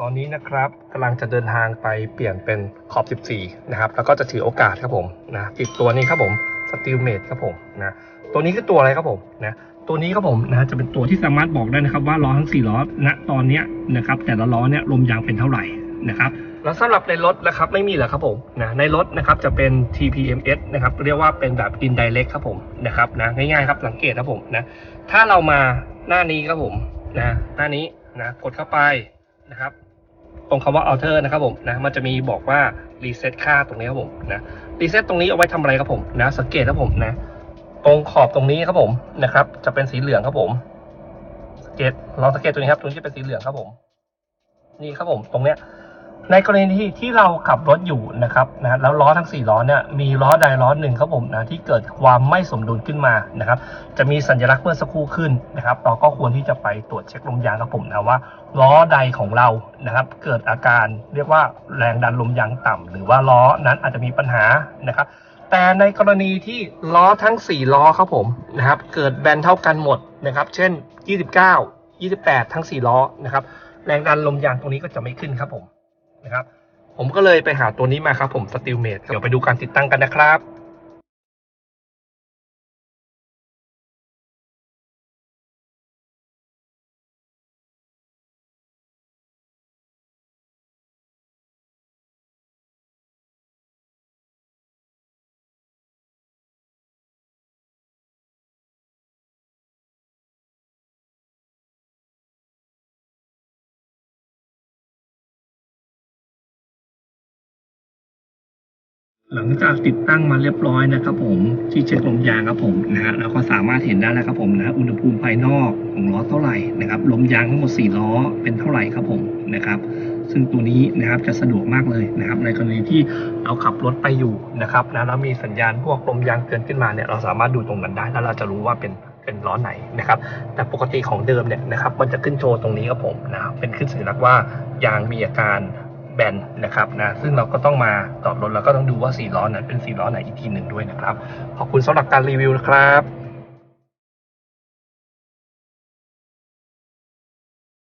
ตอนนี้นะครับกำลังจะเดินทางไปเปลี่ยนเป็นขอบ 14 นะครับ แล้วก็จะถือโอกาสครับผมนะติดตัวนี้ครับผมสติลเมดครับผมนะตัวนี้คือตัวอะไรครับผมนะตัวนี้ครับผมนะจะเป็นตัวที่สามารถบอกได้นะครับ ว่าล้อทั้ง 4 ล้อณตอนนี้นะครับ แต่ละล้อเนี่ยลมยางเป็นเท่าไหร่นะครับแล้วสำหรับในรถนะครับไม่มีเหรอครับผมนะในรถนะครับจะเป็น TPMS นะครับเรียกว่าเป็นแบบ indirect ครับผมนะครับนะง่ายๆครับสังเกตครับผมนะถ้าเรามาหน้านี้ครับผมนะหน้านี้ นะกดเข้าไปนะครับ ตรงคำว่า alter นะครับผมนะมันจะมีบอกว่า reset ค่าตรงนี้ครับผมนะ reset ตรงนี้เอาไว้ทำอะไรครับผมนะสังเกตครับผมนะ ตรงขอบตรงนี้ครับผมนะครับ จะเป็นสีเหลืองครับผมสังเกตเราสังเกตตรงนี้ครับตรงนี้จะเป็นสีเหลืองครับผม นี่ครับผม ตรงเนี้ย ในกรณีที่ที่เราขับรถอยู่นะครับนะแล้วล้อทั้ง 4 ล้อเนี่ยมีล้อใดล้อหนึ่งครับผมนะที่เกิดความไม่สมดุลขึ้นมานะครับ จะมีสัญลักษณ์เมื่อสักครู่ขึ้นนะครับ เราก็ควรที่จะไปตรวจเช็คลมยางครับผมนะว่าล้อใดของเรานะครับ เกิดอาการเรียกว่าแรงดันลมยางต่ำหรือว่าล้อนั้นอาจจะมีปัญหานะครับ แต่ในกรณีที่ล้อทั้ง 4 ล้อครับผมนะครับ เกิดแบนเท่ากันหมดนะครับ เช่น 29 28 ทั้ง 4 ล้อนะครับ แรงดันลมยางตรงนี้ก็จะไม่ขึ้นครับผม นะครับ ผมก็เลยไปหาตัวนี้มาครับผมสติลเมดเดี๋ยวไปดูการติดตั้งกันนะครับ หลังจากติดตั้งมาเรียบร้อยนะครับผมที่เช็คลมยางครับผมนะฮะเราก็สามารถเห็นได้แล้วครับผมนะอุณหภูมิภายนอกของล้อเท่าไหร่นะครับลมยางทั้งหมด 4 ล้อเป็นเท่าไหร่ครับผมนะครับซึ่งตัวนี้นะครับจะสะดวกมากเลยนะครับในกรณีที่เราขับรถไปอยู่นะครับนะแล้วมีสัญญาณพวกลมยางเตือนขึ้นมาเนี่ยเราสามารถดูตรงนั้นได้แล้วเราจะรู้ว่าเป็นเป็นล้อไหนนะครับแต่ปกติของเดิมเนี่ยนะครับมันจะขึ้นโชว์ตรงนี้ครับผมนะครับเป็นขึ้นสัญลักษณ์ว่ายางมีอาการ แบนนะครับนะซึ่งเราก็ต้องมาจอดรถแล้วก็ต้องดูว่าสีล้อนั้นเป็นสีล้อไหนอีกทีหนึ่งด้วยนะครับ ขอบคุณสำหรับการรีวิวนะครับ